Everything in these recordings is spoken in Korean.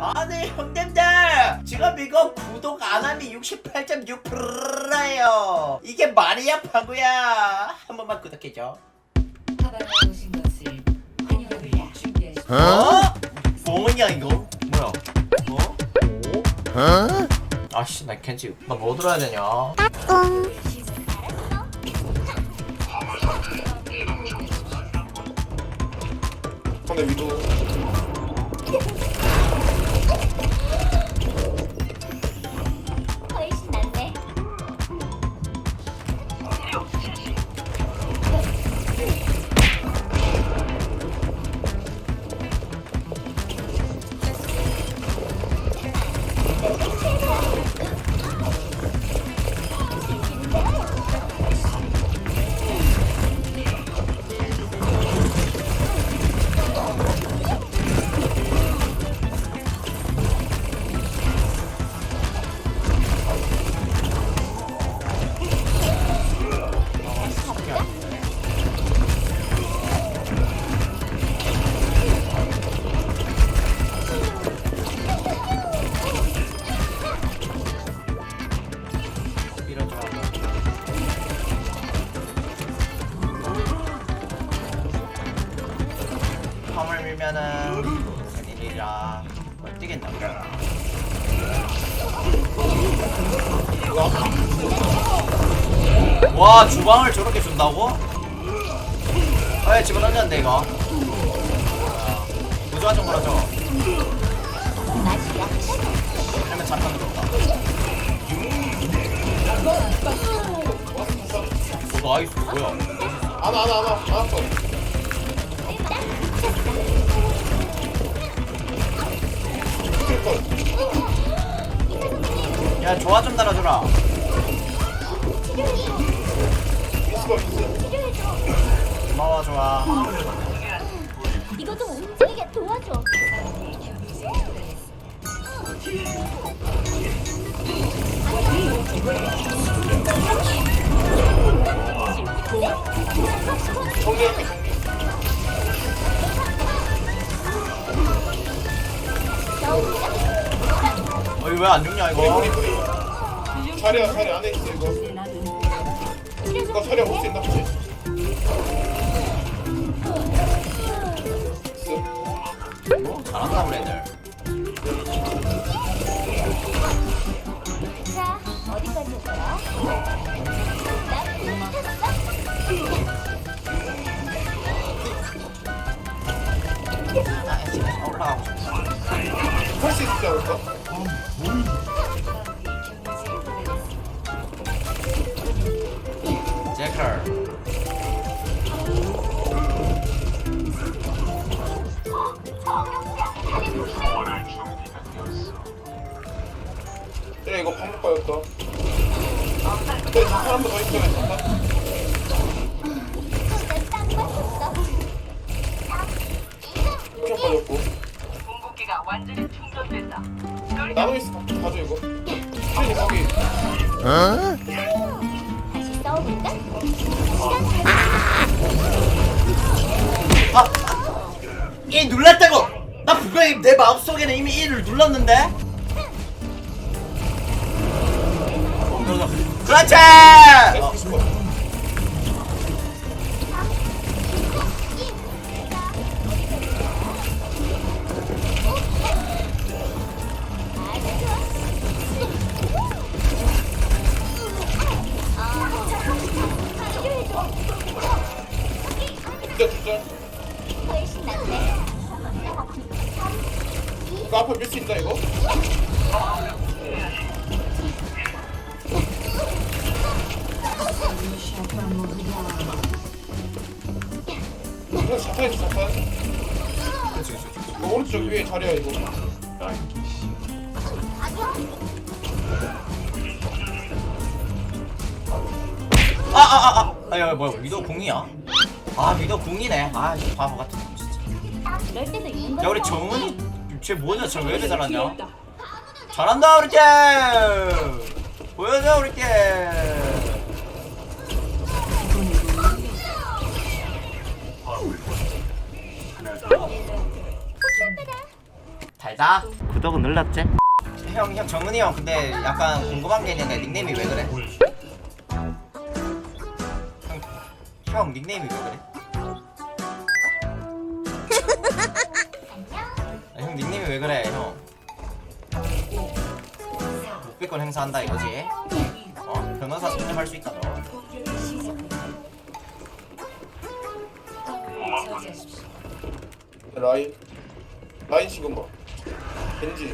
아니 형님들 지금 이거 구독 안 하면 68.6%예요 이게 말이야 방구야 한 번만 구독해줘 하바나 오신 것을 환영합니다. 준비하십시오. 어? 뭐냐 이거? 뭐야? 어? 아씨 나 켄지 나뭐 들어야 되냐 상대 위도 밀면은 큰일이라 못 뛰겠나 보다. 와 주방을 저렇게 준다고? 아예 집어 던졌는데 이거. 무조건 좀 걸어줘 그러면 잠깐 들어온다 오 나이스 뭐야? 안아 안아 안아 안았어 야 조화 좀 달아줘라. 고마워 조화 이거 좀 움직이게 도와줘. 어 이거 왜안 죽냐 이거 자리야 자리 안에 있어 이거. 이거 자리야 볼수 있나 보지 근데 더 완전히 충전됐다. 나노 있어. 가져 이거. 트레이 거기. 다시 싸워볼까? 이 눌렀다고. 나 분명히 내 마음속에는 이미 1을 눌렀는데 그렇지 어. 이거 앞에 밀수 있나 이거? 오른쪽 위에 자리야 이거. 아아아아. 아야 뭐야 위도 궁이야? 아 위도 궁이네. 아 이거 바보 같은 놈 진짜. 야 우리. 정은이 쟤 뭐냐? 쟤왜 이렇게 잘하냐? 잘한다 우리 팀! 보여줘 우리 팀 달다 구독은 눌렀지? 형, 형 정은이 형 근데 약간 궁금한 게 있는데 닉네임이 왜 그래? 형, 형 닉네임이 왜 그래? 아, 형 닉네임이 왜 그래 형? 묵비권 행사한다 이거지? 어? 변호사 선임할 수 있다 너. 라인 라인 지금 봐 겐지.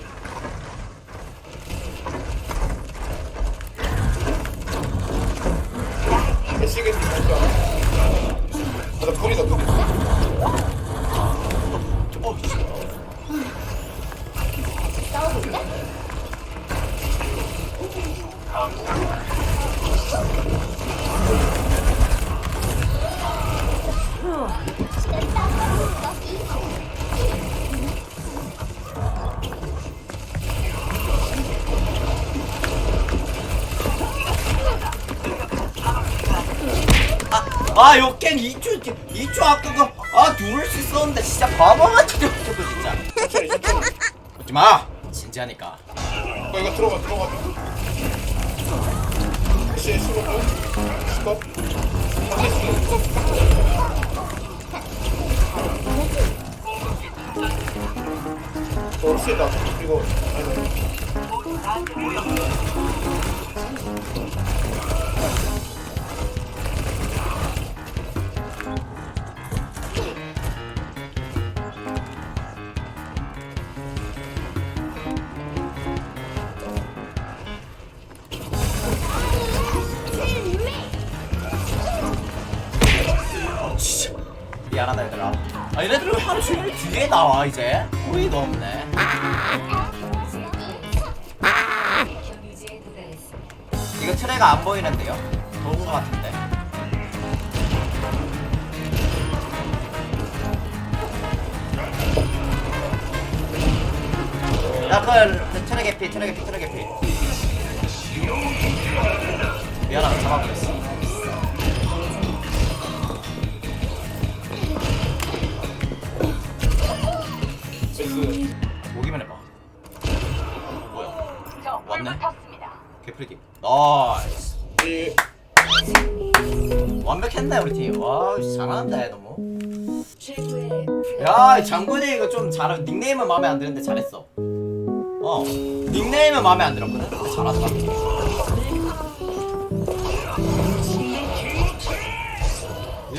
메시겠지 진짜 아나 불이다 아 역갱 2초 2초 아까 그 아 누를 수 있었는데 진짜 바보같이 저거 진짜 천천히 천천히 웃지 마. 진지하니까. 어 이거 들어가 들어가. 시 시간 스톱. 한대 시 어, 시다 이거 아니. 진짜 미안하다 얘들아. 아 얘네들 왜 하루 종일 뒤에 나와 이제. 어이가 없네. 이거 트레가 안 보이는데요? 좋은 거 같은데. 야그 트레 개피 트레 개피 트레 개피. 미안하다 잡아버렸어 나이스 이 완벽했네 우리 팀와 잘하는데 너무. 야 장군이 이거 좀 잘, 닉네임은 마음에 안 드는데 잘했어. 어 닉네임은 마음에 안 들었거든? 잘한다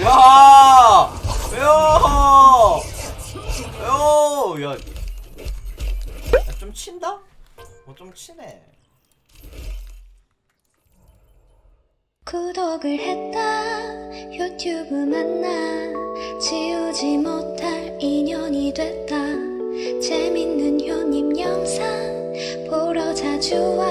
야, 야, 야, 야, 야, 좀 친다? 어, 좀 치네. 구독을 했다. 유튜브 만나 지우지 못할 인연이 됐다. 재밌는 효님 영상 보러 자주 와